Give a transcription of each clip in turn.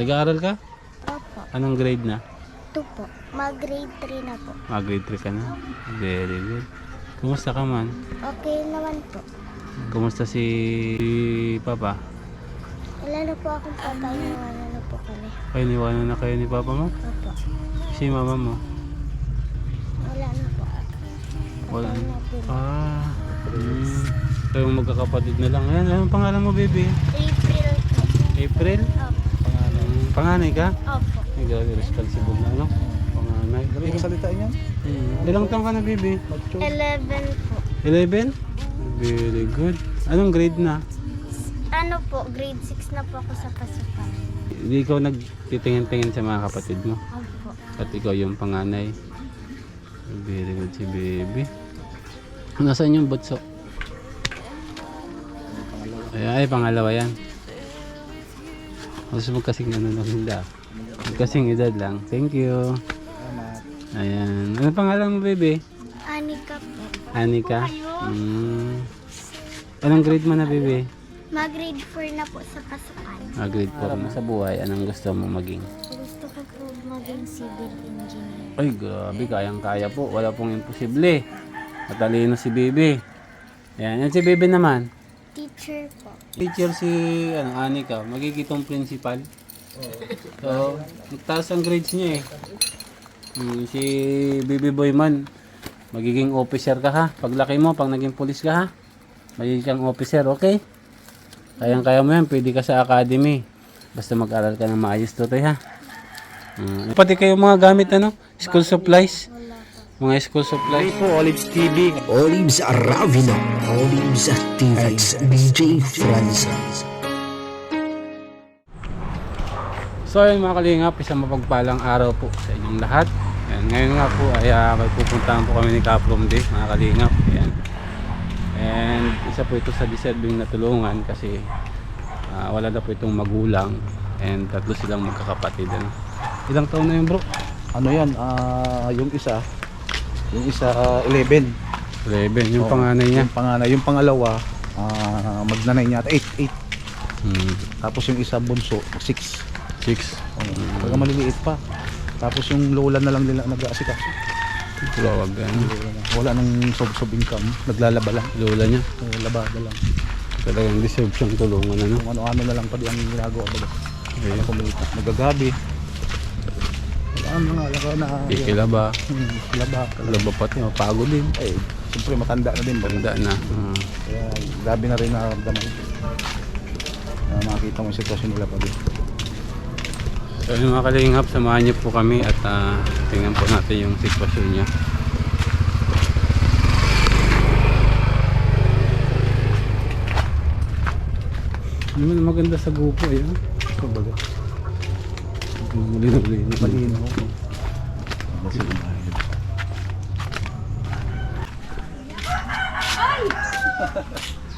Nag-aaral ka? Opo. Anong grade na? 2 po. Mag-grade 3 na po. Ah, grade 3 ka na? Very good. Kumusta ka man? Okay naman po. Kumusta si, si Papa? Wala na po akong papainuwanan na po kami. Ay, niwanan na kayo ni Papa mo? Opo. Si Mama mo? Wala na po. Wala na. Ah, hmm. Kayong magkakapatid na lang. Ayan, anong pangalan mo, baby? April po. April? Opo. Panganay ka? Opo. Ay, grabe, responsible na, no? Panganay. Gabi ka salita niya? Hmm. Ilang taong ka na, baby? 11 po. 11? Very good. Anong grade na? Ano po, grade 6 na po ako sa pasukan. Hindi ikaw nagtitingin-tingin sa mga kapatid mo. Opo. At ikaw yung panganay. Very good si baby. Nasaan yung butso? Ay, ay pangalawa yan. Gusto mo kasing ano na hindi Kasing edad lang. Thank you. Salamat. Ayan. Ano pangalan mo, baby? Anika po. Anika? Mm. Anong grade mo na, baby? Mag-grade 4 na po sa pasukan. Ah, grade 4 na. Sa buhay, anong gusto mo maging? Gusto ko po maging civil engineer. Ay, grabe, kayang-kaya po. Wala pong imposible. Matalino si Bibi. Yan, yan si Bibi naman. Teacher po. Teacher si ano, Anika, magigitong principal. So, nagtaas ang grades niya eh. Hmm, si Bibi Boy man, magiging officer ka ha. Paglaki mo, pag naging police ka ha, magiging kang officer, okay? Kayang-kaya mo yan, pwede ka sa academy. Basta mag-aral ka ng maayos tutoy ha. Hmm, pati kayo mga gamit ano, school supplies. Mga school supplies. po, Olives TV. Olives Aravino, Olives TV, at DJ Francis. So ayun mga kalingap, isang mapagpalang araw po sa inyong lahat. Ayan, ngayon nga po ay uh, may pupuntahan po kami ni Kaprom Day, mga kalingap. Ayan. And isa po ito sa deserving na tulungan kasi ah, wala na po itong magulang and tatlo silang magkakapatid. Ano. Ilang taon na yun bro? Ano yan, ah, yung isa, yung isa ah, 11. 11, yung Oo, panganay niya. Yung panganay, yung pangalawa, ah, magnanay niya, 8, 8. Hmm, Tapos yung isa bunso, 6. 6. Oh, Talaga maliliit pa. Tapos yung lola na lang nila nag-aasikaso. Lawag ano. Wala nang sob-sob income, naglalaba lang. Lola niya. Oh, labada lang. Talagang deserve siyang tulungan. Ano? Kung ano-ano na lang pa di ang ginagawa baga. Okay. Ano kumilita, nagagabi. Ano nga, lang na. Kikilaba. Hmm, laba. Laba pati, mapagod din. Eh, siyempre matanda na din. baga. Tanda na. Ah. Kaya grabe na rin nararamdaman. Uh, makikita mo yung sitwasyon nila pag So yun mga kalingap, samahan niyo po kami at ah, tingnan po natin yung sitwasyon niya. Ano maganda sa grupo eh. ah. Kumbaga, Malino-lino. malinaw. Kasi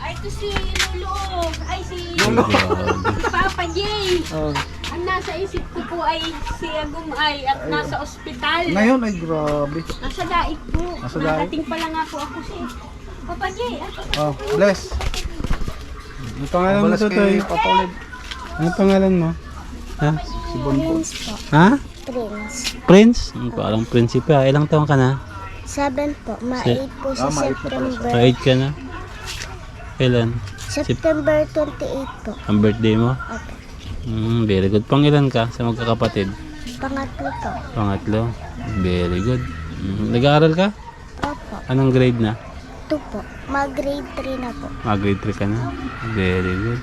Ay, ito si Lolo. Ay, si Lolo. Papa Jay. Oh, Ang nasa isip ko po ay si Agum ay at nasa ospital. ngayon ay grabe. Nasa daig po. Nasa daig? Nakating pa lang nga po ako si Papa Jay. Oh, bless. Ano pangalan mo Balas to, Toy? kay Papa. Ano pangalan mo? Ha? Si po. Ha? Prince. Prince? Ang parang prinsipe ah. Ilang taon ka na? 7 po. Ma-8 po sa Ah, ma-eight na pala September. Pa-8 ka na? Kailan? September 28 po. Ang birthday mo? Opo. Mm, very good. Pangilan ka sa magkakapatid? Pangatlo po. Pangatlo. Very good. Mm, Nag-aaral ka? Opo. Anong grade na? 2 po. Mag-grade 3 na po. Ah, grade 3 ka na? Very good.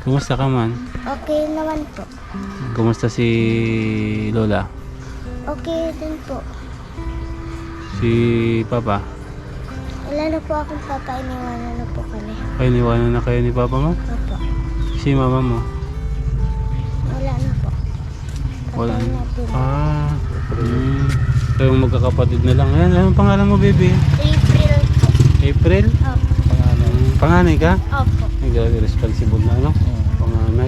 Kumusta ka man? Okay naman po. Kumusta si Lola? Okay din po. Si Papa? Wala na po akong papainuwanan na po kami. Ay, niwanan na kayo ni Papa mo? Opo. Si Mama mo? Wala na po. Wala Patay na. na po. Ah. Mm. Kayong magkakapatid na lang. Ayan, anong pangalan mo, baby? April po. April? Opo. Panganay. Panganay ka? Opo. Ay, grabe, responsible na, ano?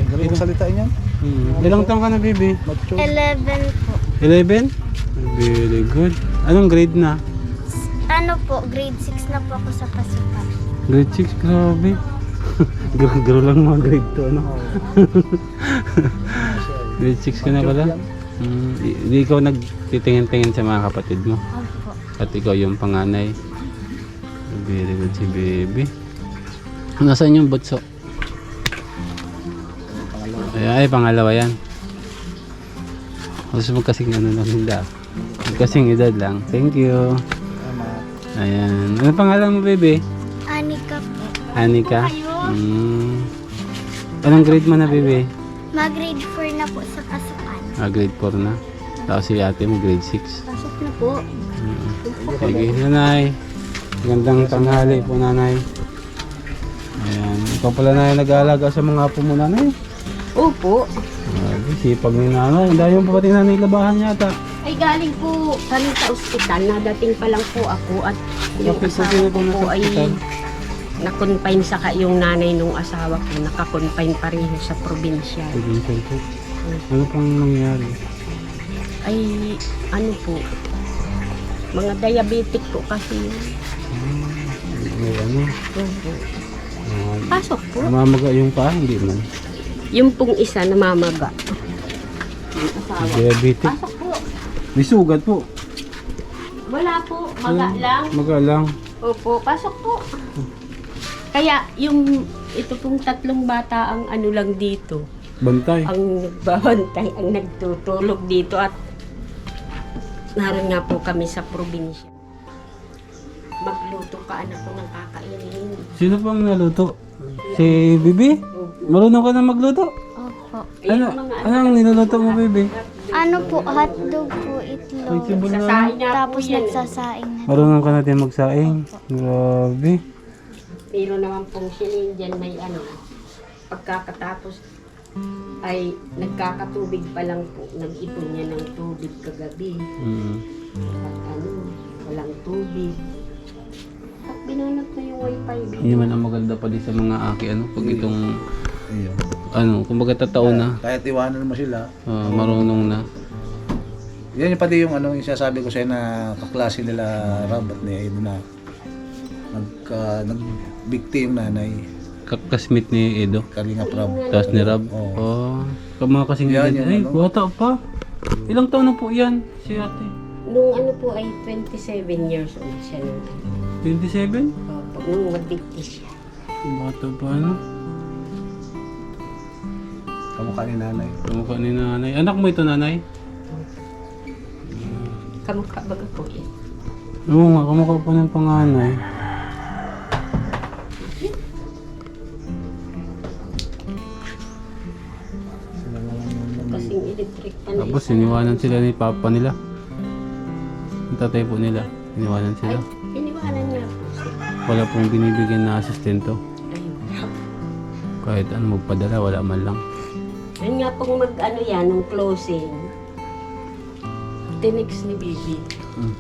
Gabi ka salita niya? Hmm. Ilang taong ka na, baby? Macho. 11 po. 11? Very good. Anong grade na? Ano po, grade 6 na po ako sa pasukan. Grade 6, grabe. Garo-garo lang mga grade 2, ano? Grade 6 ka na pala? Hmm, di, di ikaw nagtitingin-tingin sa mga kapatid mo. Opo. At ikaw yung panganay. Very good si baby. Nasaan yung butso? Ay, pangalawa yan. Gusto mo kasing ano lang nila. Kasing edad lang. Thank you. Ayan. Ano pangalan mo, baby? Anika po. Anika? Hmm. Anong grade mo na, baby? Mag-grade 4 na po sa pasukan. Ah, grade 4 na. Tapos si ate mo, grade 6. Pasok na po. Sige, nanay. Gandang tanghali po, nanay. Ayan. Ikaw pala na nag-aalaga sa mga apo mo, nanay. Opo. Grabe, sipag ni nanay. Dahil yung pati nanay labahan yata. Ay galing po kami sa ospital. Nadating pa lang po ako at yung Bakit po asawa sino ko po nasa ay ospital? nakonfine sa yung nanay nung asawa ko. Nakakonfine pareho sa probinsya. Provincial po. Ano pang nangyari? Ay ano po, mga diabetic po kasi yun. May ano? Opo. ah, Pasok po. Namamaga yung paa, hindi man. Yung pong isa namamaga. Diabetic. Pasok po. May sugat po. Wala po. Maga lang. Maga lang. Opo, pasok po. Kaya yung ito pong tatlong bata ang ano lang dito, Bantay. ang nagbabantay, ang nagtutulog dito at naroon nga po kami sa probinsya. Magluto ka anak ko ng kakainin. Sino pang naluto? Si Bibi? Marunong ka na magluto? Opo. Ano? Anong niluluto mo, Bibi? Ano po, hotdog po, itlog. Na. Sasain nga po Tapos eh. nagsasaing na. Marunong ka na din magsaing. Grabe. Pero naman pong silin dyan may ano, pagkakatapos ay nagkakatubig pa lang po, nag-ipon niya ng tubig kagabi. Mm. At ano, walang tubig. At binunot na yung wifi. Hindi naman ang maganda pa din sa mga aki, ano, pag itong, Ano, kumbaga tataon na, Kahit iwanan mo sila. ah, marunong na. Yan yung pati yung ano yung sinasabi ko sa'yo na kaklase nila Rob at ni Edo na nagka, nagbigti yung nanay. Kakasmit ni Edo. Kalinga Rob. Tapos ni Rob. Oo. Oh. Kammga kasing Yan, Ay, ano? bata pa. Ilang taon na po yan, si ate? Nung ano po ay 27 years old siya nung 27? Opo, nung magbigti siya. Bata pa, ano? Kamukha ni nanay. Kamukha ni nanay. Anak mo ito, nanay? Kamukha baga po yan. Oo nga, kamukha pa ng panganay. Kasing electric pa na Tapos iniwanan sila ni papa nila. Yung tatay po nila. Iniwanan Ay, sila. iniwanan niya po siya. Wala pong binibigyan na asistento. Ay, Kahit ano magpadala, wala man lang. Yun nga pong mag ano yan, nung closing. Tinex ni baby. Mm.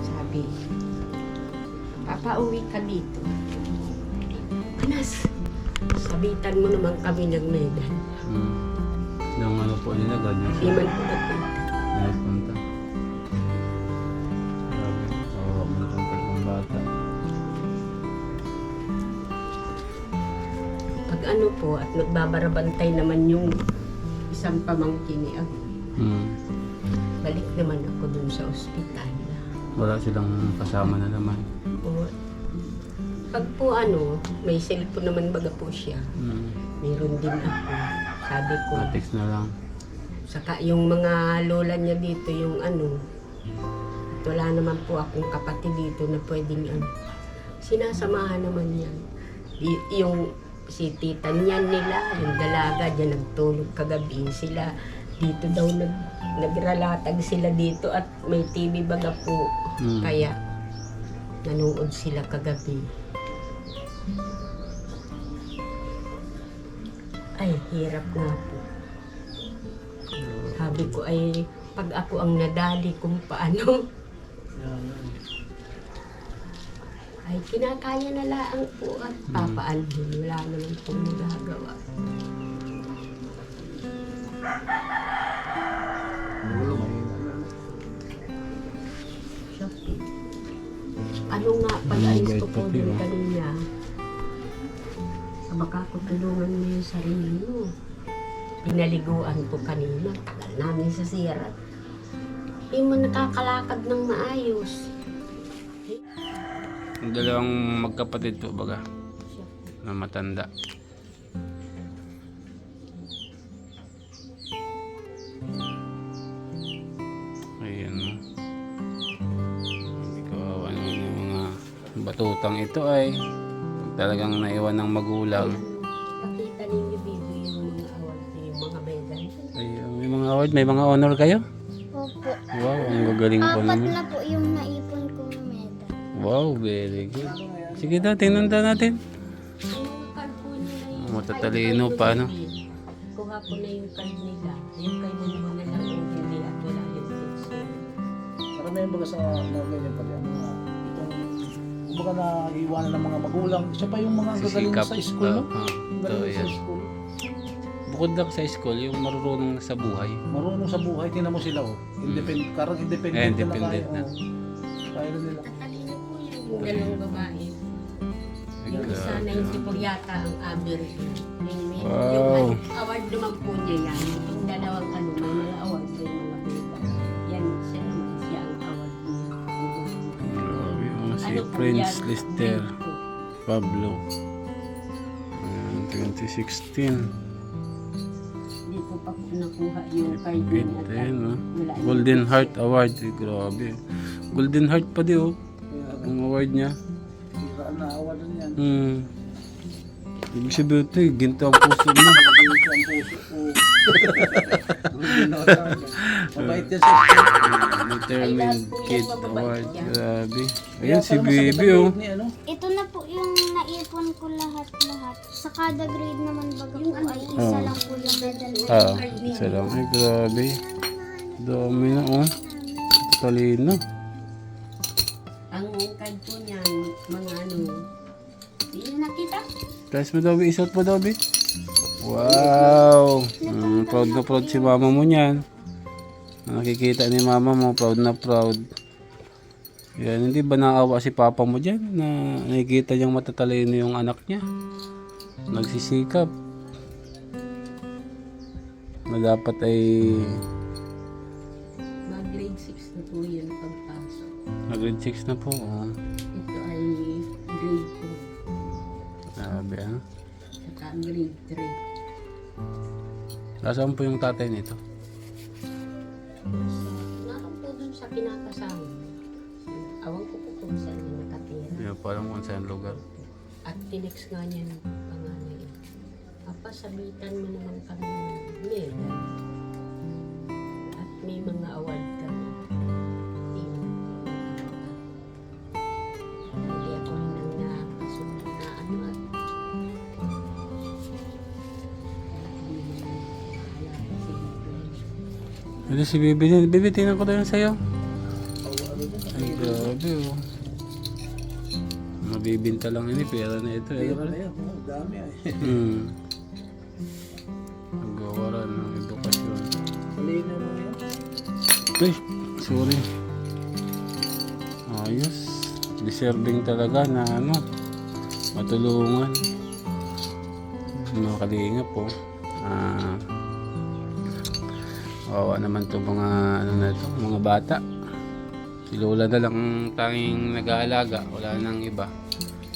Sabi, Papa, uwi ka dito. Anas, sabitan mo naman kami ng medal. Mm. Nang ano po nila, ganyan Di man po po, at nagbabarabantay naman yung isang pamangkin ni Ag. Mm. Balik naman ako dun sa ospital. Wala silang kasama na naman. O, pag po ano, may cellphone naman baga po siya. Mm. Meron din ako. Sabi ko, Text na lang. Saka yung mga lola niya dito, yung ano, at wala naman po akong kapatid dito na pwedeng ano. Sinasamahan naman yan. Y- yung si tita niya nila, yung dalaga dyan nagtulog kagabi sila. Dito daw nag, nagralatag sila dito at may TV baga po. Mm. Kaya nanood sila kagabi. Ay, hirap nga po. Sabi ko ay pag ako ang nadali kung paano. Ay, kinakaya na lang po at papaalhin. Wala naman pong magagawa. Ano nga pag alis ko po oh. kanina, baka ko tulungan mo yung sarili mo. pinaliguan ko kanina. Tagal namin sa sira. Hindi mo nakakalakad ng maayos. Yung dalawang magkapatid po baga na matanda. Ayan. Hindi ko awan naman yung mga batutang ito ay talagang naiwan ng magulang. Pakita ninyo dito yung mga award, yung mga medal. Ay, may mga award, may mga honor kayo? Opo. Wow, ang gagaling po Apat naman. na po yung. Wow, very good. Sige daw, tingnan daw natin. Yung card po nila yung Matatalino pa, no? Kuha ko na yung card nila. Yung kay Bunbun na lang yung hindi at wala yung picture. Baga sa mga ganyan pala. Yung mga, itong, kumbaga na iwanan ng mga magulang. Siya pa yung mga gagaling Sisikap. sa school, no? Ah, ah, Yung ito, galing sa yan. school. Bukod lang sa school, yung marunong sa buhay. Marunong sa buhay, tingnan mo sila, oh. Independent, karang independent, Eh, na independent kaya, na. oh. Kaya na nila. Yung dalawang babae. Yung isa na hindi po yata ang average. Yung, may, Wow. yung ano, award naman po niya yan. Yung dalawang ano, may mga award sa mga beda. Yan, siya naman siya ang award niya. Grabe, oh, si Ano po Prince yan? Lister. Pablo. Ayan, 2016. Hindi ko pa nakuha yung card niya. Golden Heart Award. Eh, grabe. Golden Heart pa di, oh. Ang award niya. Siraan na, awalan yan. Hmm. Ibig sabihin ito, eh, ginto ang puso mo. Mabait ang puso ko. Mabait yan sa. Determined Kid Award. Grabe. Ayan si ang oh. ano? Ito na po yung naipon ko lahat-lahat. Sa kada grade naman baga po ano? ay isa Oh. lang po yung medal. Ah, isa lang. Ay, grabe. Dami na, oh. Talino. Guys mo, Dobby. Isuot mo, Dobby. Wow. Mm, proud na proud si mama mo niyan. Nakikita ni mama mo, proud na proud. Yan, hindi ba naawa si papa mo dyan na nakikita niyang matatalino yung anak niya? Nagsisikap. Na dapat ay Mga grade 6 na po yan pagpasok. na grade 6 na po. Oh. Ito ay grade 2, Grabe ah. saka grade 3. Nasaan po yung tatay nito? Naroon po dun sa kinakasama. Awang ko po kung saan na nakatira. Hindi pa alam kung saan lugar. At tinex nga niya ng panganay. Papa, sabitan mo naman kami ng medal. At may mga award kami. Ano si Bibi din? Bibi, tingnan ko tayo sa'yo. Ay, grabe oh. Mabibinta lang ini, pera na ito. Eh. Pera na yan, oh, dami ay. Hmm. Nagawaran ng edukasyon. Talino mo yan. Ay, sorry. Ayos. Deserving talaga na ano, matulungan. Mga kalinga po. Ah, Wawa naman to mga ano na to, mga bata. Si Lola na lang ang tanging nag-aalaga, wala nang iba.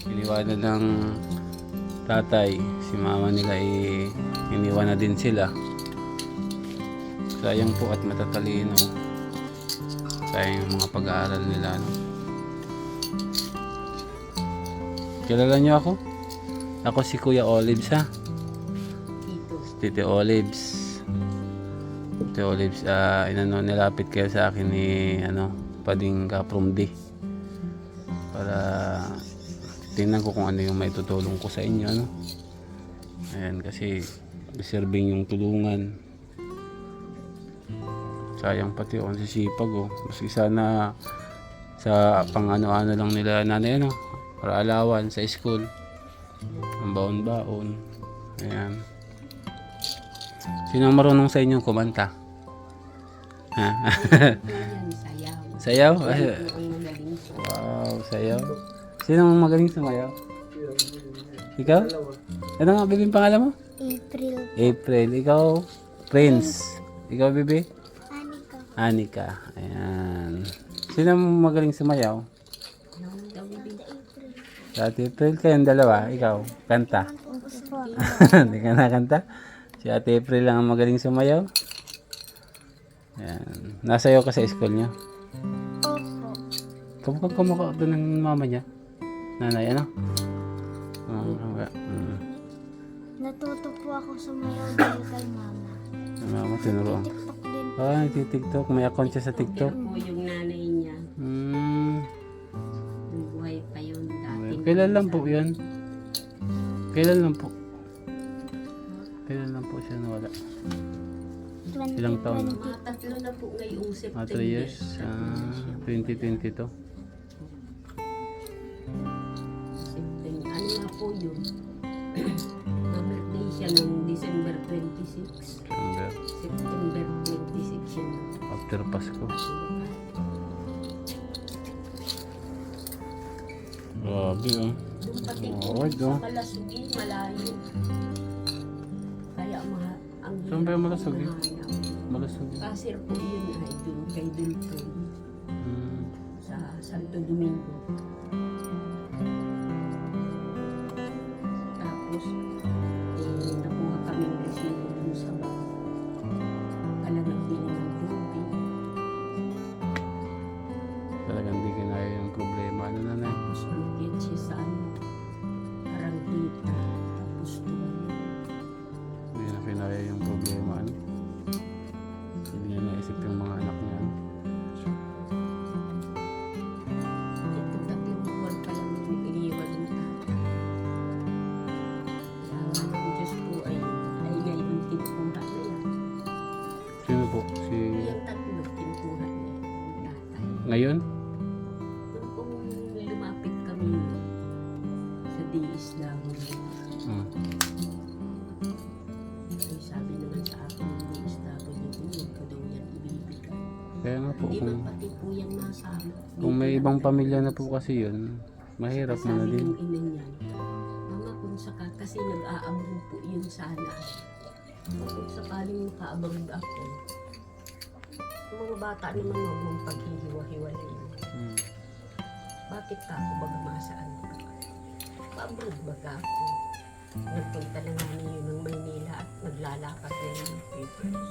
Iniwanan ng tatay, si mama nila ay iniwan na din sila. Sayang po at matatalino. Sayang yung mga pag-aaral nila. No? Kilala niyo ako? Ako si Kuya Olives ha. dito. Tito Olives. Tito Olives, ah, inano, nilapit kayo sa akin ni, ano, Pading Kaprom D. Para tingnan ko kung ano yung may tutulong ko sa inyo, ano. Ayan, kasi deserving yung tulungan. Sayang pati oh, si oh. Mas sana sa pang ano-ano lang nila nanay ano, para alawan sa school. Ang baon-baon. Ayan. Sino marunong sa inyo kumanta? Ha? Sayaw. sayaw? Ay, ang wow, sayaw. Sino ang magaling sumayaw? Ikaw? Ano nga, bibing pangalan mo? April. April. Ikaw? Prince. Ikaw, bebe? Anika. Anika. Ayan. Sino magaling sumayaw? Sa Ate April kayong dalawa. Ikaw, kanta. Hindi ka nakanta? Si Ate April lang ang magaling sumayaw. Ayan. Nasayaw ka sa school niyo? Opo. Kamukha kamukha doon ng mama niya. Nanay, ano? Ah, kamukha. Mm. Natuto po ako sumayaw dahil kay mama. Mama tinuruan. TikTok din. Ah, nagtitiktok. May account siya sa TikTok. Po yung nanay niya. Hmm. Yung buhay pa yun dati. Kailan lang po yan? Kailan lang po? Kailan lang po siya nawala? 2020. Ilang taon na? Tatlo na po ngayong Mga September. 3 years? Ah, 2022. September. Ano nga po yun? Na-birthday siya noong December 26. September. September 26 siya na. After Pasko. Grabe oh. Doon pati po Oo, sa doon. Malasugi, malayo. Kaya ma ang Saan ba yung Malasugi? Mahanap. Malasog. Kasir po yun ay doon kay Dulfo Hmm. sa Santo Domingo. Ngayon? Kung lumapit kami sa DSW, Hmm. ay sabi naman sa akin ng DSW, huwag ko daw yan ibibigay. Kaya nga po, Hindi kung, man pati po yan nasama. kung may ibang pamilya na po kasi yun, mahirap mo na Sabi din. ng ina niya, Mama, kung saka, kasi nag-aabroad po yun sana. Kung sakaling maka-abroad ako, mga bata naman huwag mong paghihiwa-hiwalay. Hmm. Bakit ka ako baga masaan ka? Pa-abroad baga ako? Nagpunta na nga niyo ng Maynila at naglalakad na yung papers.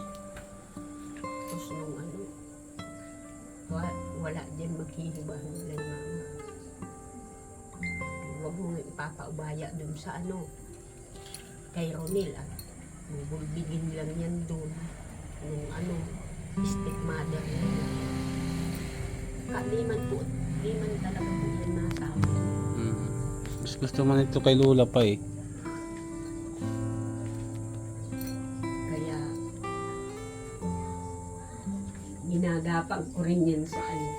Tapos nung ano, wa, wala din maghihiwa-hiwalay mama. Huwag mo nga ipapaubaya dun sa ano, kay Ronil ah. Bibigin lang yan dun. Nung ano, stepmother. Ah, di man po, di man talaga po yan nasabi. Hmm. Mas gusto man ito kay Lola pa eh. Kaya, ginagapang ko rin yan sa ano.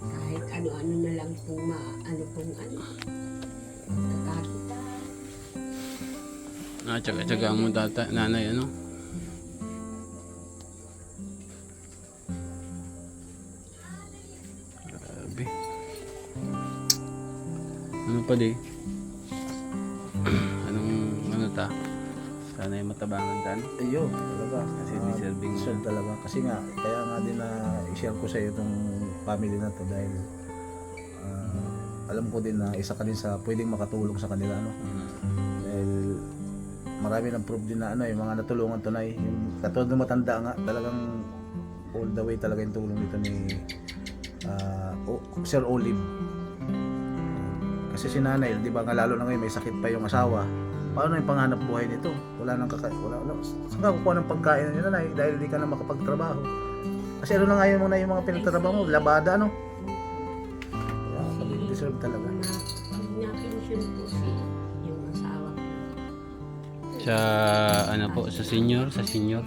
Kahit ano-ano na lang pong ma, ano pong ano. Kakakita. Ah, tsaga-tsaga mo tata, nanay, ano? Ano pa di? Anong, ano ta? Sana ay matabangan tan. Ayun, talaga. Kasi Ah, deserving deserve talaga. Kasi nga, kaya nga din na i-share ko sa iyo itong family na to dahil ah, alam ko din na isa ka din sa pwedeng makatulong sa kanila. No? Mm. Dahil marami ng proof din na ano, yung mga natulungan tunay. Yung katulad ng matanda nga, talagang all the way talaga yung tulong nito ni O- Sir Olive. Kasi si nanay, di ba nga lalo na ngayon may sakit pa yung asawa. Paano yung panghanap buhay nito? Wala nang kaka wala, wala. Saan ka kukuha ng pagkain ni nanay dahil di ka na makapagtrabaho? Kasi ano na nga yung mga yung mga pinagtatrabaho mo, labada no? Kaya deserve talaga. Na, pag na-pension po si yung asawa ko. Sa, ano po, sa senior, sa senior.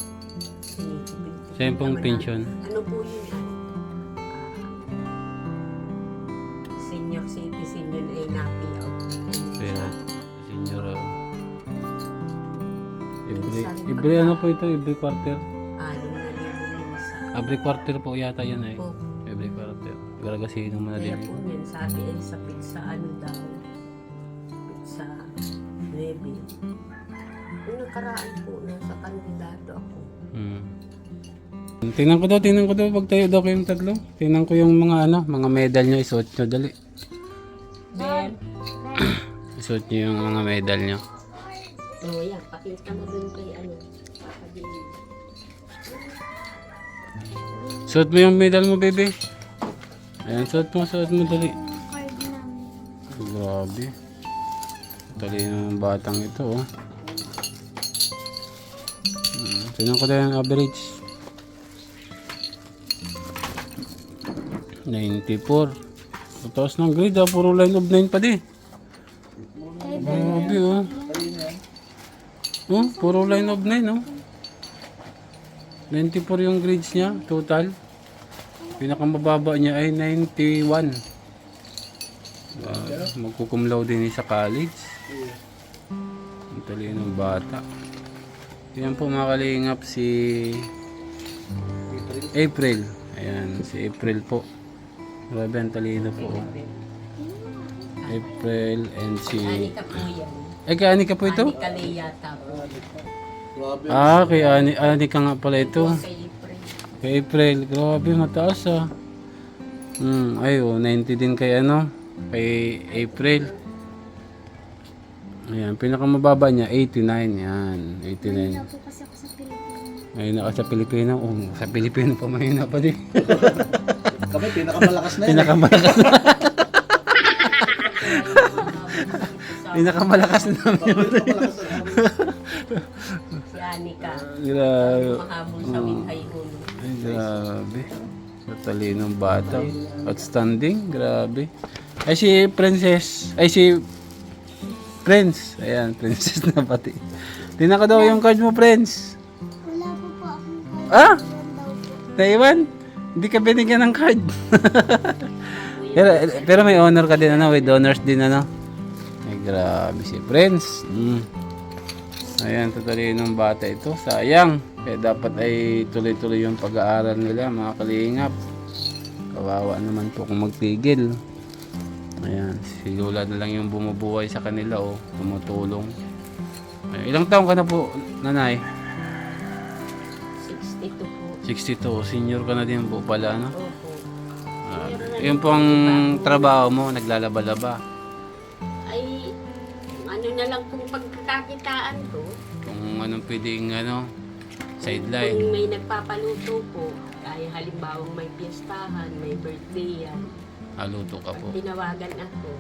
Sa yung pong pension. Ano po every, ano po ito, every quarter. Anim na libo minsan. Every quarter po yata yan eh. Po. Every quarter. Garagasihin mo na Kaya din. po yan, sabi ay sa pizza ano daw. Pizza level. Nung nakaraan po, nasa kandidato ako. Hmm. Tingnan ko daw, tingnan ko daw pag tayo daw kayong tatlo. Tingnan ko yung mga ano, mga medal nyo, isuot nyo, dali. Ben, Isuot nyo yung mga medal nyo. Oh yan, pakita mo dun kay ano. Jimmy. Suot mo yung medal mo, baby. Ayan, suot mo, suot mo, dali. Grabe. Talino ng batang ito, oh. Hmm, Tingnan ko tayo ang average. 94. Mataas ng grade, ah. Puro line of 9 pa di. Grabe, oh. Oh, puro line of 9, oh. 94 yung grades niya, total. Pinakamababa niya ay 91. Uh, magkukumlaw din sa college. Ang talino ng bata. Yan po mga kalingap si April. Ayan, si April po. Grabe ang talino po. April and si... Anika po yan. Eh, kay Anika po ito? Anika Lay yata po. Ah, kay Ani Anika nga pala ito. Kay Efren. Kay April. Grabe, mataas ah. Hmm, ay, oh, 90 din kay ano? Kay April. Ayan, pinakamababa niya, 89. Yan, 89. Wala po kasi ako sa Pilipinas. Ayun na sa Pilipino. Oh, sa Pilipino pa mahina pa din. Kami, pinakamalakas na yan. eh. Pinakamalakas na. Pinakamalakas na namin. Pinakamalakas na namin. Si Anika. Grabe. Mahabol sa Winhay Uno. Ay, grabe. Sa talinong bata. Outstanding. Grabe. Ay, si Princess. Ay, si Prince. Ayan, Princess na pati. Tingnan ko daw yung card mo, Prince. Wala po po akong card. Ah! Naiwan? Hindi ka binigyan ng card. pero, pero may honor ka din, ano? With honors din, ano? Grabe si Prince. Mm. Ayan, totally ng bata ito. Sayang. Kaya dapat ay tuloy-tuloy yung pag-aaral nila, mga kalingap. Kawawa naman po kung magtigil. Ayan, si Lola na lang yung bumubuhay sa kanila, oh. Tumutulong. Ay, ilang taong ka na po, nanay? 62 po. 62. Senior ka na din po pala, ano? Opo. Ah, yun po ang trabaho mo, naglalaba-laba. Lang kung pagkakakitaan ko. Kung anong pwedeng ano, sideline. Kung may nagpapaluto po, ay halimbawa may piyestahan, may birthday yan. Aluto ka po. Tinawagan ako.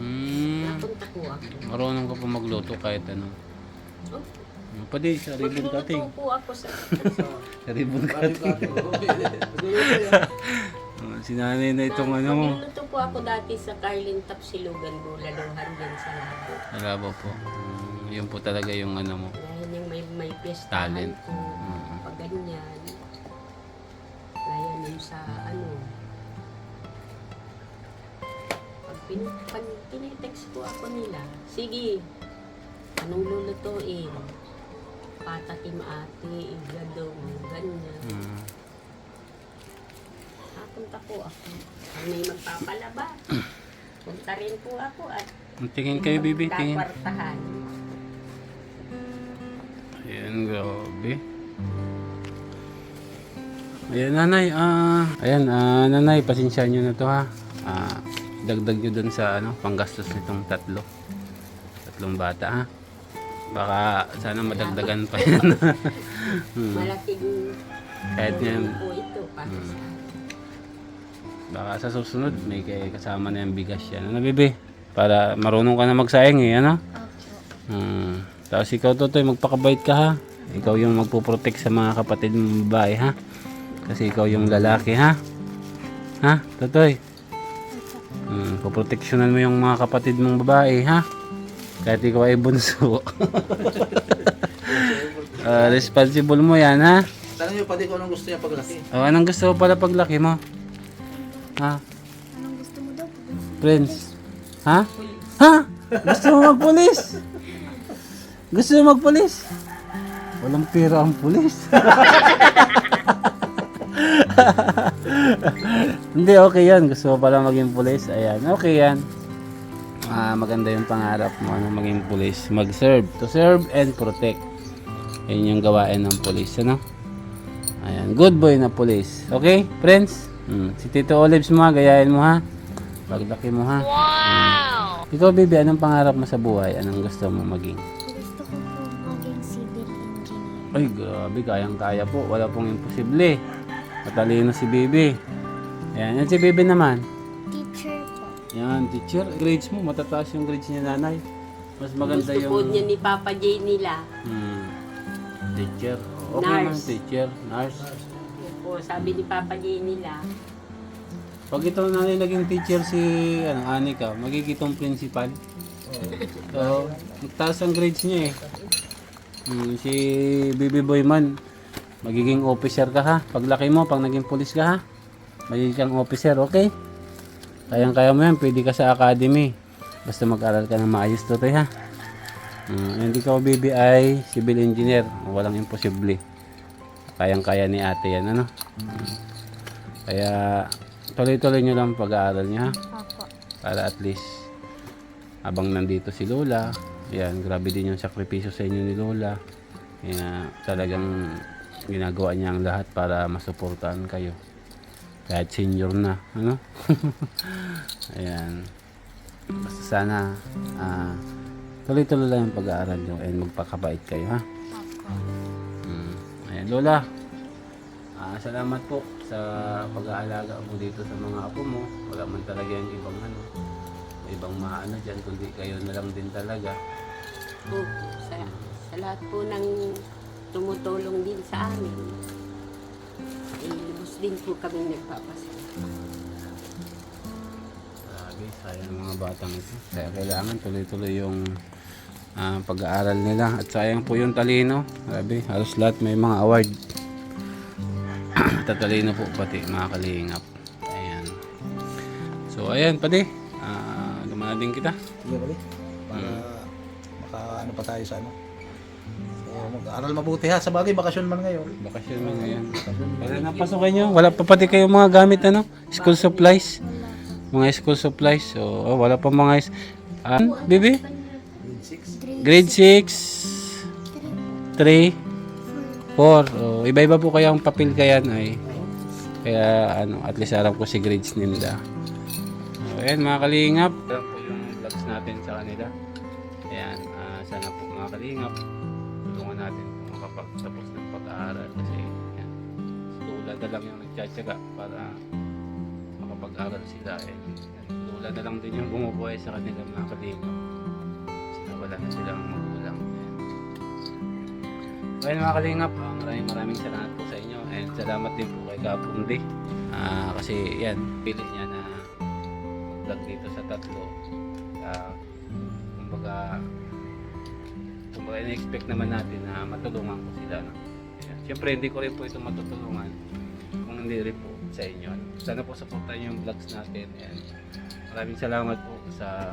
Hmm, Napunta ko ako. marunong ka po magluto kahit ano. Oh, Pwede, sa ribbon cutting. magluluto po ako sa... Sa ribbon cutting. Ah, si nanay na itong ano mo. Magluluto po ako dati sa Carlin Tapsilugan, Bulaluhan din sa labo. Alabo po. Hmm, yun po talaga yung ano mo. Dahil yung may, may piyestahan Talent. po, Mm. pag ganyan. Kaya yung sa ano, pag, pin, pag tinitext po ako nila, sige, anong lulutuin? Patatim ate, igadong, ganyan. Hmm. Napunta po ako. May magpapalaba, punta rin po ako at Tingin kayo, bibi, tingin. kakwartahan. Ayan, grabe. Ayan, nanay. Ah, ayan, ah, nanay, pasensya nyo na to ha. Ah, dagdag nyo dun sa ano, panggastos nitong tatlo. Tatlong bata ha. Baka sana madagdagan pa yan. hmm. Malaking Kahit nga, po ito para Mm. Baka sa susunod may kay kasama na yung bigas yan. Ano, bibi? Para marunong ka na magsayang eh, ano? Opo. Hmm. Tapos ikaw, Totoy, magpakabait ka ha. Ikaw yung magpuprotect sa mga kapatid mong babae ha. Kasi ikaw yung lalaki ha. Ha, Totoy? Hmm, poproteksyonan mo yung mga kapatid mong babae ha. Kahit ikaw ay bunso. Ah, responsible mo yan ha. Tanong nyo, pati ko anong gusto niya paglaki. O, anong gusto mo pala paglaki mo? Ha? Anong gusto mo daw? Prince? Ha? Ha? Gusto mo magpulis? Gusto mo magpulis? Walang pera ang pulis. Hindi, okay yan. Gusto mo pala maging pulis. Ayan, okay yan. Ah, maganda yung pangarap mo na maging pulis. Mag-serve. To serve and protect. Yan yung gawain ng police, ano? Ayan, good boy na police. Okay, friends? Hmm. Si Tito Olives mo ha, gayahin mo ha. Paglaki mo ha. Wow! Ikaw, baby, anong pangarap mo sa buhay? Anong gusto mo maging? Gusto ko po maging civil engineer. Ay, grabe, kayang-kaya po. Wala pong imposible. Matalino si baby. Ayan, yan si baby naman. Teacher po. Yan, teacher. Grades mo, matataas yung grades niya nanay. Mas maganda Gusto po yung... niya ni Papa J nila. Hmm. Teacher. Okay man, Nurse. teacher. Nurse. Po, sabi ni Papa J nila. Pag ito nanay naging teacher si ano, Anika, magigitong principal. So, nagtaas ang grades niya eh. Hmm, si Baby Boy man, magiging officer ka ha. Paglaki mo, pag naging police ka ha, magiging kang officer, okay? Kayang-kaya mo yan, pwede ka sa academy. Basta mag-aral ka ng maayos to, ha? Hmm, hindi ka ay civil engineer. Walang imposible. Kayang-kaya ni ate yan, ano? Kaya, tuloy-tuloy nyo lang pag-aaral niya? Opo. Para at least, habang nandito si Lola, yan, grabe din yung sakripisyo sa inyo ni Lola. Kaya talagang ginagawa niya ang lahat para masuportahan kayo. Kahit senior na, ano? Ayan. Basta sana, ah, tuloy-tuloy lang yung pag-aaral nyo and magpakabait kayo, ha? Mm. Ayan, Lola. Ah, salamat po sa pag-aalaga mo dito sa mga apo mo. Wala man talaga yung ibang ano, ibang maano diyan kundi kayo na lang din talaga. Po, sa, sa lahat po ng tumutulong din sa amin. Eh, lubos din po kami nagpapasalamat. Grabe, sayang ang mga batang ito. Kaya kailangan tuloy-tuloy yung ah, pag-aaral nila. At sayang po yung talino. Grabe, halos lahat may mga award. Tatalino po pati mga kalingap. Ayan. So ayan, pati. Ah, dumaan din kita. Sige, bali. Para maka ano pa tayo sa ano. So, mag-aral mabuti ha. Sa bagay, bakasyon man ngayon. Bakasyon mo ngayon. Wala na pasukan nyo. Wala pa pati kayo mga gamit ano? School supplies. Mga school supplies. So, oh, wala pa mga... Ah, bibi? Grade 6. 3. 4. Oh, iba-iba po kaya ang papel kaya ay. Kaya ano, at least alam ko si grades nila. So, ayan mga kalingap. Ayan po yung vlogs natin sa kanila. Ayan, ah, sana po mga kalingap. Tulungan natin kung makapagtapos ng pag-aaral kasi yan, si Lola na lang yung nagtsatsaga para makapag-aral sila. Eh, Lola na lang din yung bumubuhay sa kanila mga kalingap. Wala na silang magulang. Ayun mga kalingap, ah, maraming maraming salamat po sa inyo and salamat din po kay Kapundi. Ah, kasi yan, pili niya na vlog dito sa tatlo. Ah, kumbaga, kumbaga in-expect naman natin na matulungan ko sila. No? Siyempre, hindi ko rin po ito matutulungan kung hindi rin po sa inyo. Sana po supportan yung vlogs natin. Ayan. Maraming salamat po sa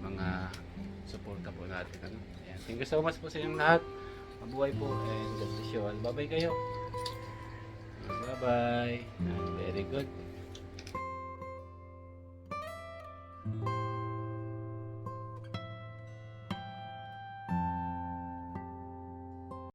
mga suporta po natin. Ano? Ayan. Thank you so much po sa inyong lahat. Mabuhay po and God bless you all. Bye-bye kayo. Bye-bye. Very good.